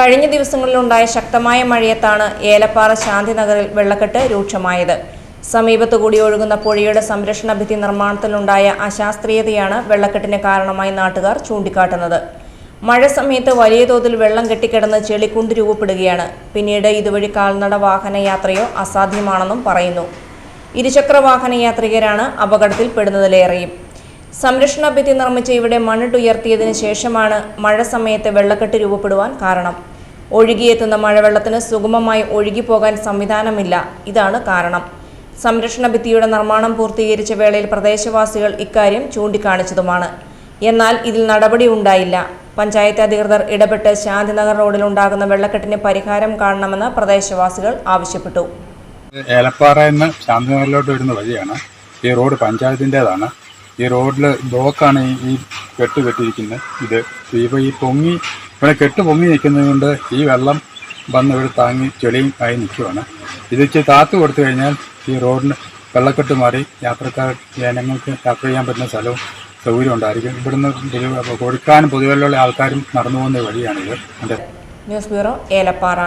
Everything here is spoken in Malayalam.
കഴിഞ്ഞ ദിവസങ്ങളിലുണ്ടായ ശക്തമായ മഴയത്താണ് ഏലപ്പാറ ശാന്തിനഗറിൽ വെള്ളക്കെട്ട് രൂക്ഷമായത്. സമീപത്തുകൂടി ഒഴുകുന്ന പുഴയുടെ സംരക്ഷണ ഭിത്തി നിർമ്മാണത്തിലുണ്ടായ അശാസ്ത്രീയതയാണ് വെള്ളക്കെട്ടിന് കാരണമായി നാട്ടുകാർ ചൂണ്ടിക്കാട്ടുന്നത്. മഴ സമയത്ത് വലിയ തോതിൽ വെള്ളം കെട്ടിക്കിടന്ന് ചെളിക്കുണ്ട് രൂപപ്പെടുകയാണ്. പിന്നീട് ഇതുവഴി കാൽനട വാഹനയാത്രയോ അസാധ്യമാണെന്നും പറയുന്നു. ഇരുചക്ര വാഹന യാത്രികരാണ് അപകടത്തിൽ പെടുന്നതിലേറെയും സംരക്ഷണ ഭിത്തി നിർമ്മിച്ച് ഇവിടെ മണ്ണിട്ടുയർത്തിയതിനു ശേഷമാണ് മഴ സമയത്ത് വെള്ളക്കെട്ട് രൂപപ്പെടുവാൻ കാരണം. ഒഴുകിയെത്തുന്ന മഴവെള്ളത്തിന് സുഗമമായി ഒഴുകിപ്പോകാൻ സംവിധാനമില്ല. ഇതാണ് കാരണം. സംരക്ഷണ ഭിത്തിയുടെ നിർമ്മാണം പൂർത്തീകരിച്ച വേളയിൽ പ്രദേശവാസികൾ ഇക്കാര്യം ചൂണ്ടിക്കാണിച്ചതുമാണ്. എന്നാൽ ഇതിൽ നടപടി ഉണ്ടായില്ല. പഞ്ചായത്ത് അധികൃതർ ഇടപെട്ട് ശാന്തിനഗർ റോഡിൽ ഉണ്ടാകുന്ന വെള്ളക്കെട്ടിന് പരിഹാരം കാണണമെന്ന് പ്രദേശവാസികൾ ആവശ്യപ്പെട്ടു. ഏലപ്പാറ എന്ന് ശാന്തിനഗറിലോട്ട് വരുന്ന വഴിയാണ് ഈ റോഡ് പഞ്ചായത്തിന്റെതാണ്. ഈ റോഡിൽ ബ്ലോക്കാണ് ഈ കെട്ട് കെട്ടിയിരിക്കുന്നത് ഇത് ഇപ്പോൾ ഈ പൊങ്ങി ഇവിടെ കെട്ട് പൊങ്ങി നിൽക്കുന്നത് കൊണ്ട് ഈ വെള്ളം വന്ന് ഇവിടെ താങ്ങി ചെളിയും ആയി നിൽക്കുവാണ്. ഇത് ഇച്ചിരി താത്ത് കൊടുത്തു കഴിഞ്ഞാൽ ഈ റോഡിന് വെള്ളക്കെട്ട് മാറി യാത്രക്കാർ ജനങ്ങൾക്ക് യാത്ര ചെയ്യാൻ പറ്റുന്ന സ്ഥലവും സൗകര്യം ഉണ്ടായിരിക്കും. ഇവിടുന്ന് കൊടുക്കാനും പൊതുവെയുള്ള ആൾക്കാരും നടന്നു പോകുന്ന വഴിയാണിത്. News bureau Elappara.